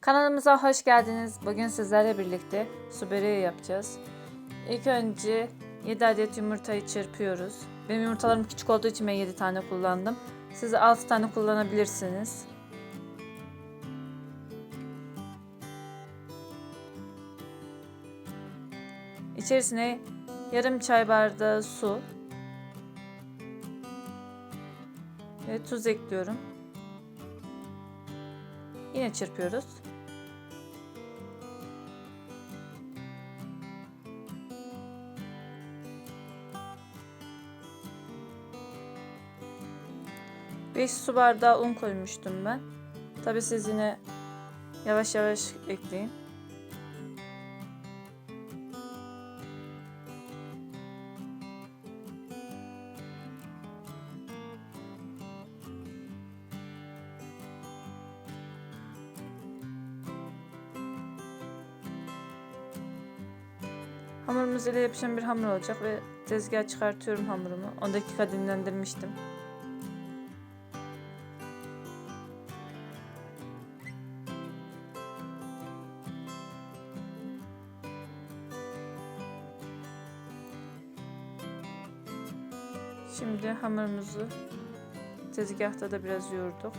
Kanalımıza hoş geldiniz. Bugün sizlerle birlikte su böreği yapacağız. İlk önce 7 adet yumurtayı çırpıyoruz. Benim yumurtalarım küçük olduğu için ben 7 tane kullandım. Siz 6 tane kullanabilirsiniz. İçerisine yarım çay bardağı su ve tuz ekliyorum. Yine çırpıyoruz. Beş su bardağı un koymuştum ben. Tabi siz yine yavaş yavaş ekleyin. Hamurumuz ile yapışan bir hamur olacak ve tezgaha çıkartıyorum hamurumu. 10 dakika dinlendirmiştim. Şimdi hamurumuzu tezgahta da biraz yoğurduk.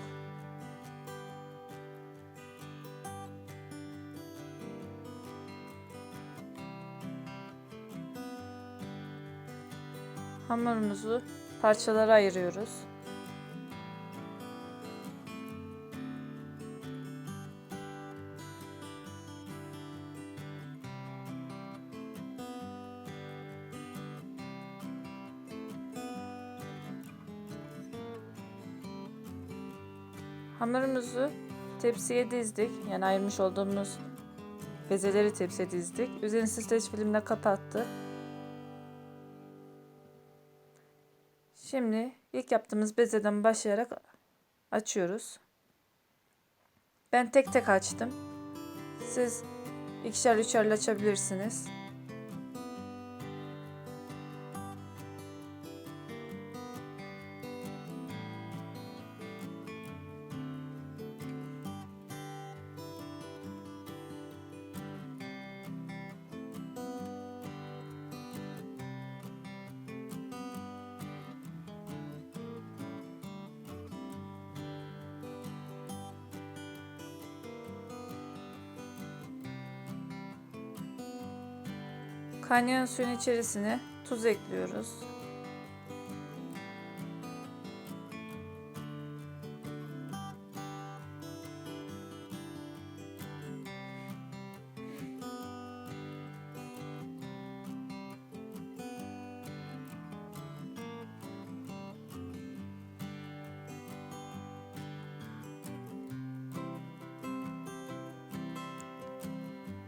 Hamurumuzu parçalara ayırıyoruz. Hamurumuzu tepsiye dizdik. Yani ayırmış olduğumuz bezeleri tepsiye dizdik. Üzerini streç filmle kapattık. Şimdi ilk yaptığımız bezeden başlayarak açıyoruz. Ben tek tek açtım. Siz ikişer üçerle açabilirsiniz. Kaynayan suyun içerisine tuz ekliyoruz.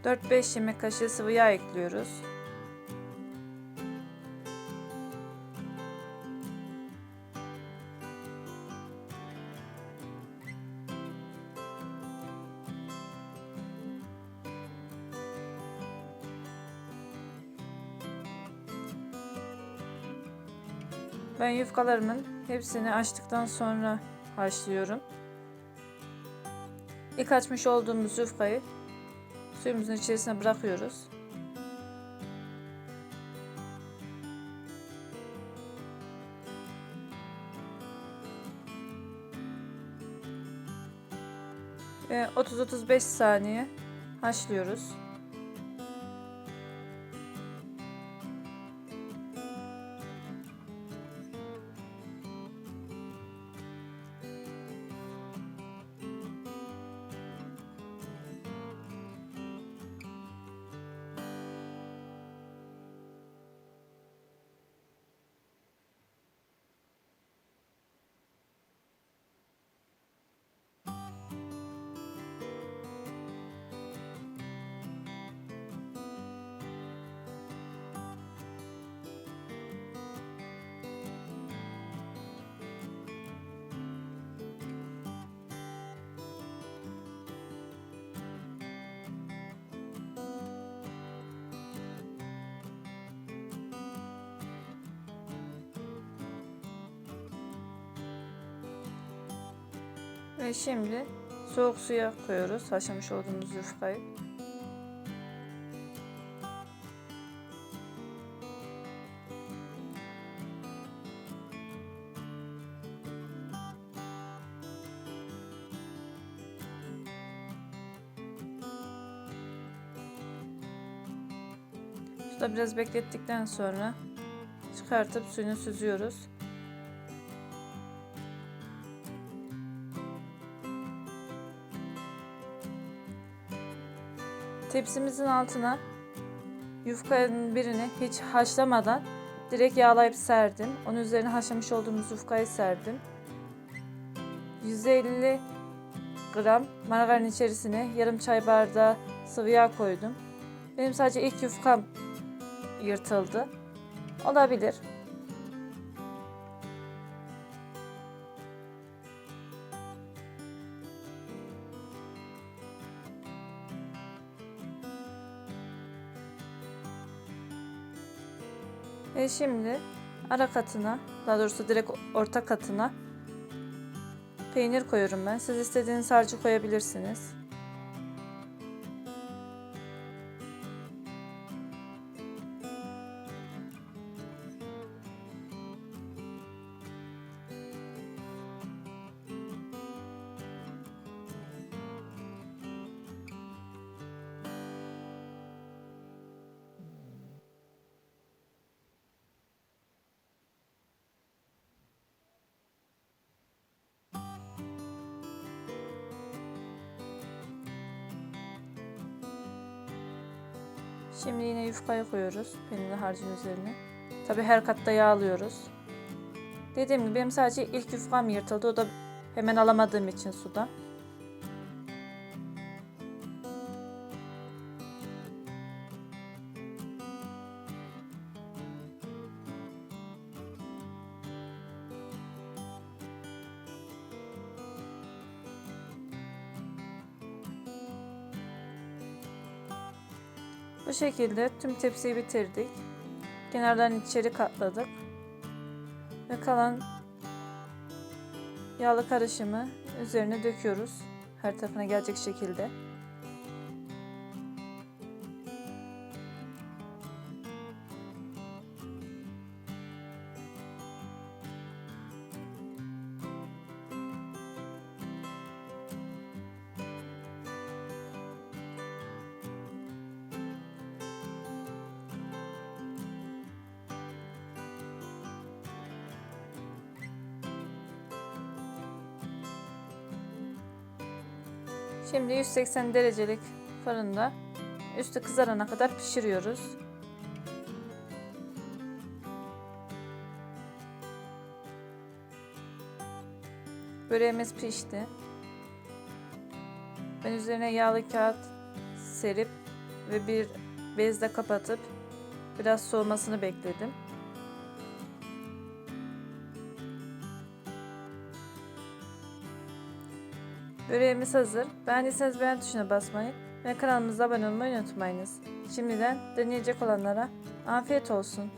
Dört beş yemek kaşığı sıvı yağ ekliyoruz. Ben yufkalarımın hepsini açtıktan sonra haşlıyorum. İlk açmış olduğumuz yufkayı suyumuzun içerisine bırakıyoruz. Ve 30-35 saniye haşlıyoruz. Ve şimdi Soğuk suya koyuyoruz haşlamış olduğumuz yufkayı. Suda biraz beklettikten sonra çıkartıp suyunu süzüyoruz. Tepsimizin altına yufkanın birini hiç haşlamadan direkt yağlayıp serdim. Onun üzerine haşlamış olduğumuz yufkayı serdim. 150 gram margarin içerisine yarım çay bardağı sıvı yağ koydum. Benim sadece ilk yufkam yırtıldı. Olabilir. Ve şimdi ara katına, daha doğrusu direkt orta katına peynir koyuyorum ben. Siz istediğiniz harcı koyabilirsiniz. Şimdi yine yufkayı koyuyoruz peynirli harcın üzerine. Tabi her katta yağlıyoruz. Dediğim gibi benim sadece ilk yufkam yırtıldı. O da hemen alamadığım için suda. Bu şekilde tüm tepsiyi bitirdik. Kenardan içeri katladık. Ve kalan yağlı karışımı üzerine döküyoruz. Her tarafına gelecek şekilde. Şimdi 180 derecelik fırında üstü kızarana kadar pişiriyoruz. Böreğimiz pişti. Ben üzerine yağlı kağıt serip ve bir bezle kapatıp biraz soğumasını bekledim. Böreğimiz hazır. Beğendiyseniz beğen tuşuna basmayı ve kanalımıza abone olmayı unutmayınız. Şimdiden deneyecek olanlara afiyet olsun.